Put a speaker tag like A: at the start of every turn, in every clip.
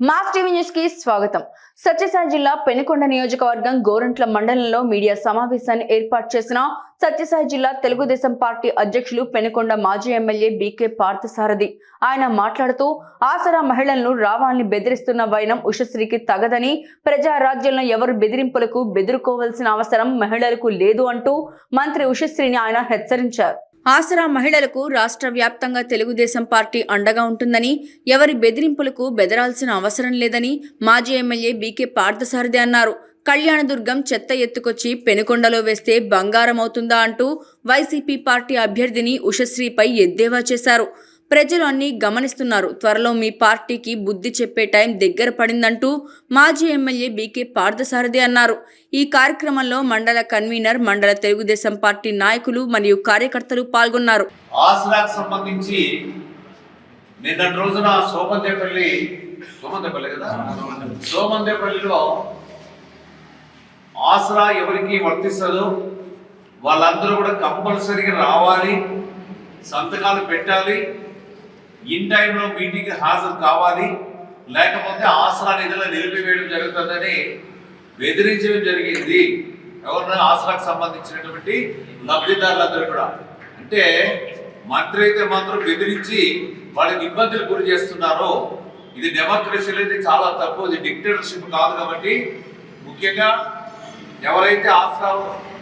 A: Mass TV న్యూస్కి స్వాగతం. సత్యసాయి జిల్లా పెనుకొండ నియోజకవర్గం గోరంట్ల మండలంలో మీడియా సమావేశాన్ని ఏర్పాటు చేసిన సత్యసాయి జిల్లా తెలుగుదేశం పార్టీ అధ్యక్షులు పెనుకొండ మాజీ ఎమ్మెల్యే బీకే పార్థసారథి. ఆయన మాట్లాడుతూ ఆసరా మహిళలను రావాల్ని బెదిరిస్తున్న వైనం ఉషశ్రీకి తగదని ప్రజా రాజ్యంలో ఎవరు బెదిరింపులకు బెదురుకోవాల్సిన అవసరం మహిళలకు లేదు అంటూ మంత్రి ఉషశ్రీని ఆయన హెచ్చరించారు. ఆసరా మహిళలకు రాష్ట్ర వ్యాప్తంగా తెలుగుదేశం పార్టీ అండగా ఉంటుందని ఎవరి బెదిరింపులకు బెదరాల్సిన అవసరం లేదని మాజీ ఎమ్మెల్యే బీకే పార్థసారథి అన్నారు. కళ్యాణదుర్గం చెత్త ఎత్తుకొచ్చి పెనుకొండలో వేస్తే బంగారం అవుతుందా అంటూ వైసీపీ పార్టీ అభ్యర్థిని ఉషశ్రీపై ఎద్దేవా చేశారు. ప్రజలు అన్నీ గమనిస్తున్నారు. త్వరలో మీ పార్టీకి బుద్ధి చెప్పే టైం దగ్గర పడిందంటూ మాజీ ఎమ్మెల్యే బీకే పార్థసారథి అన్నారు. ఈ కార్యక్రమంలో మండల కన్వీనర్ మండల తెలుగుదేశం పార్టీ నాయకులు మరియు కార్యకర్తలు పాల్గొన్నారు.
B: సంబంధించి నిన్నటి రోజున సోమందేపల్లి సోమందేపల్లి కదా? సోమందేపల్లిలో ఆసరా ఎవరికి వర్తిస్తుందో వాళ్ళందరూ కూడా కంపల్సరీగా రావాలి సంతకాలు పెట్టాలి ఇన్ టైంలో మీటింగ్ హాజరు కావాలి. లేకపోతే ఆసరా నిధులు నిలిపివేయడం జరుగుతుందని బెదిరించడం జరిగింది. ఎవరినైనా ఆసరాకు సంబంధించినటువంటి లబ్ధిదారులందరూ కూడా. అంటే మంత్రి అయితే మాత్రం బెదిరించి వాళ్ళకి ఇబ్బందులు గురి చేస్తున్నారు. ఇది డెమోక్రసీలో అయితే చాలా తప్పు. ఇది డిక్టేటర్షిప్ కాదు కాబట్టి ముఖ్యంగా ఎవరైతే ఆసరా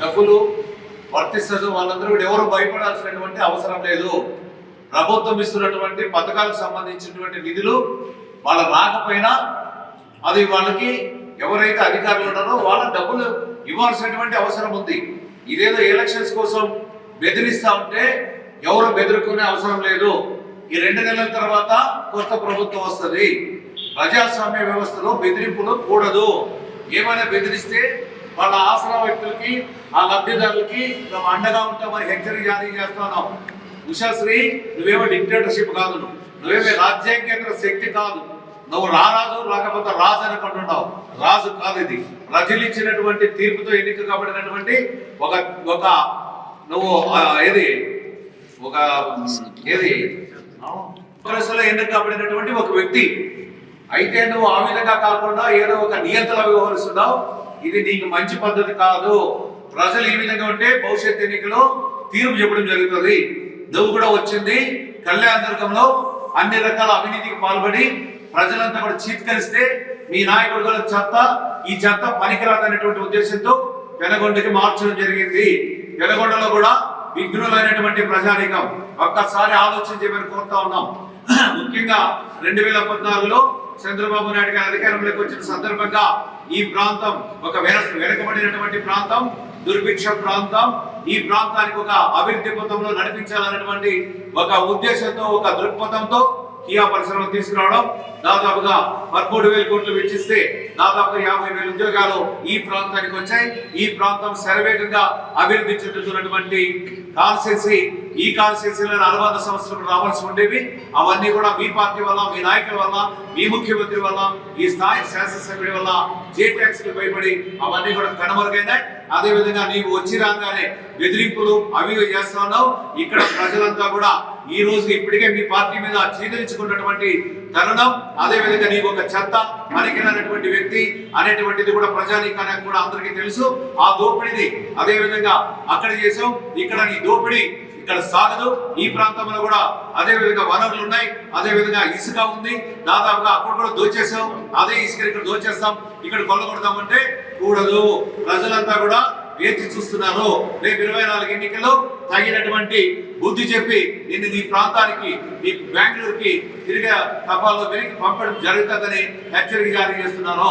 B: డబ్బులు వర్తిస్తుందో వాళ్ళందరూ కూడా ఎవరు భయపడాల్సినటువంటి అవసరం లేదు. ప్రభుత్వం ఇస్తున్నటువంటి పథకాలకు సంబంధించినటువంటి నిధులు వాళ్ళ రాకపోయినా అది వాళ్ళకి ఎవరైతే అధికారులు ఉన్నారో వాళ్ళ డబ్బులు ఇవ్వాల్సినటువంటి అవసరం ఉంది. ఇదేదో ఎలక్షన్స్ కోసం బెదిరిస్తా ఉంటే ఎవరు బెదిరుకునే అవసరం లేదు. ఈ రెండు నెలల తర్వాత కొత్త ప్రభుత్వం వస్తుంది. ప్రజాస్వామ్య వ్యవస్థలో బెదిరింపులు కూడదు. ఏమైనా బెదిరిస్తే వాళ్ళ ఆసరా వ్యక్తులకి ఆ లబ్ధిదారులకి మేము అండగా ఉంటామని హెచ్చరిక జారీ చేస్తున్నాం. ఉషాశ్రీ నువ్వేమో డిక్టేటర్షిప్ కాదు నువ్వు. నువ్వేమో రాజ్యాంగేతర శక్తి కాదు. నువ్వు రారాజు రాకపోతే రాజు అనుకుంటున్నావు రాజు కాదు ఇది. ప్రజలు ఇచ్చినటువంటి తీర్పుతో ఎన్నిక కాబడినటువంటి ఒక ఒక నువ్వు ఏది? ఒక ఏది? కాంగ్రెస్లో ఎన్నిక కాబడినటువంటి ఒక వ్యక్తి. అయితే నువ్వు ఆ విధంగా కాకుండా ఏదో ఒక నియంత్రణ వ్యవహరిస్తున్నావు. ఇది నీకు మంచి పద్ధతి కాదు. ప్రజలు ఈ విధంగా ఉంటే భవిష్యత్ ఎన్నికలో తీర్పు చెప్పడం జరుగుతుంది. నువ్వు కూడా వచ్చింది. కళ్యాణదుర్గంలో అన్ని రకాల అవినీతికి పాల్పడి ప్రజలంతా కూడా చీత్కరిస్తే మీ నాయకుడు చెత్త ఈ చెత్త పనికిరాదనేటువంటి ఉద్దేశంతో పెనగొండకి మార్చడం జరిగింది. పెనగొండలో కూడా విఘ్నులైనటువంటి ప్రజానీకం. ఒక్కసారి ఆలోచించమని కోరుతా ఉన్నాం. ముఖ్యంగా రెండు వేల పద్నాలుగులో చంద్రబాబు నాయుడు గారి అధికారంలోకి వచ్చిన సందర్భంగా ఈ ప్రాంతం ఒక వెనక వెనకబడినటువంటి ప్రాంతం దుర్భిక్ష ప్రాంతం ఈ ప్రాంతానికి ఒక అభివృద్ధి పథంలో నడిపించాలన్నటువంటి ఒక ఉద్దేశంతో ఒక దృక్పథంతో కియా పరిశ్రమలు తీసుకురావడం దాదాపుగా పదమూడు వేల కోట్లు వెచ్చిస్తే దాదాపుగా యాభై వేల ఉద్యోగాలు ఈ ప్రాంతానికి వచ్చాయి. ఈ ప్రాంతం శరవేగంగా అభివృద్ధి చెందుతున్నటువంటి కాన్స్టిట్యూన్సీ ఈ కాన్స్టిట్యూన్సీలో అనుబంధ సంస్థలు రావాల్సి ఉండేవి. అవన్నీ కూడా మీ పార్టీ వల్ల మీ నాయకుల వల్ల మీ ముఖ్యమంత్రి వల్ల ఈ స్థాయి శాసనసభ్యుడి వల్ల జేటాక్స్ భయపడి అవన్నీ కూడా కనుమరుగైనాయి. అదే విధంగా నీవు వచ్చి రాగానే బెదిరింపులు అవి చేస్తున్నావు ఇక్కడ ప్రజలంతా కూడా ఈ రోజు ఇప్పటికే మీ పార్టీ మీద చీదరించుకున్నటువంటి తరుణం. అదే విధంగా నీవు ఒక చెత్త పనికిరానటువంటి వ్యక్తి అనేటువంటిది కూడా ప్రజానీకానికి కూడా అందరికీ తెలుసు. ఆ దోపిడీని అదే విధంగా అక్కడ చేసాం ఇక్కడ నీ దోపిడీ ఇక్కడ సాగదు. ఈ ప్రాంతంలో కూడా అదే విధంగా వనరులు ఉన్నాయి. అదే విధంగా ఇసుక ఉంది. దాదాపుగా అక్కడ కూడా దోచేసాం అదే ఇసుక ఇక్కడ దోచేస్తాం. ఇక్కడ కొల్లగొడతామంటే కూడదు. ప్రజలంతా కూడా వేచి చూస్తున్నారు. రేపు ఇరవై నాలుగు ఎన్నికల్లో తగినటువంటి బుద్ధి చెప్పి నిన్ను నీ ప్రాంతానికి నీ బెంగళూరుకి తిరిగి తపాల్లో వెనక్కి పంపడం జరుగుతుందని హెచ్చరిక జారీ చేస్తున్నాను.